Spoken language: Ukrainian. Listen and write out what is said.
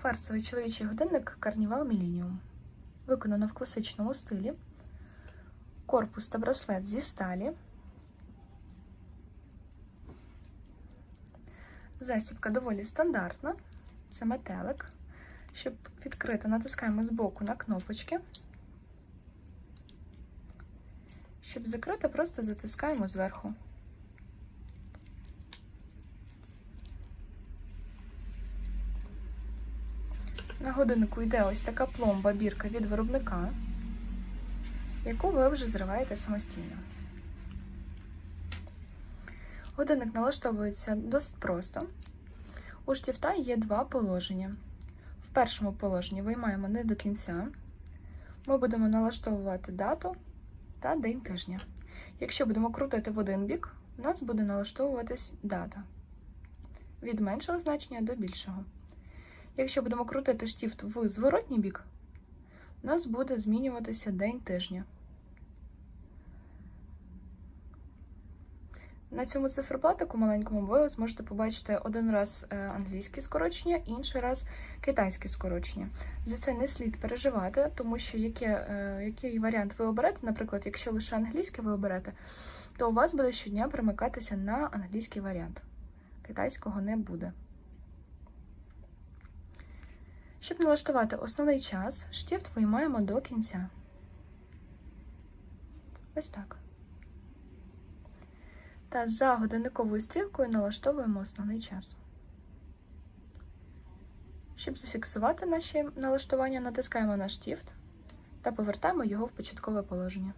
Кварцевий чоловічий годинник Carnival Millennium. Виконано в класичному стилі. Корпус та браслет зі сталі. Застібка доволі стандартна. Це метелик. Щоб відкрити, натискаємо збоку на кнопочки. Щоб закрити, просто затискаємо зверху. На годиннику йде ось така пломба бірка від виробника, яку ви вже зриваєте самостійно. Годинник налаштовується досить просто. У штифта є два положення. В першому положенні виймаємо не до кінця. Ми будемо налаштовувати дату та день тижня. Якщо будемо крутити в один бік, у нас буде налаштовуватись дата від меншого значення до більшого. Якщо будемо крутити штифт в зворотній бік, у нас буде змінюватися день тижня. На цьому циферблатику маленькому ви зможете побачити один раз е, англійське скорочення, інший раз китайське скорочення. За це не слід переживати, тому що яке, е, який варіант ви оберете, наприклад, якщо лише англійське ви оберете, то у вас буде щодня перемикатися на англійський варіант. Китайського не буде. Щоб налаштувати основний час, штифт виймаємо до кінця. Ось так. Та за годинниковою стрілкою налаштовуємо основний час. Щоб зафіксувати наші налаштування, натискаємо на штифт та повертаємо його в початкове положення.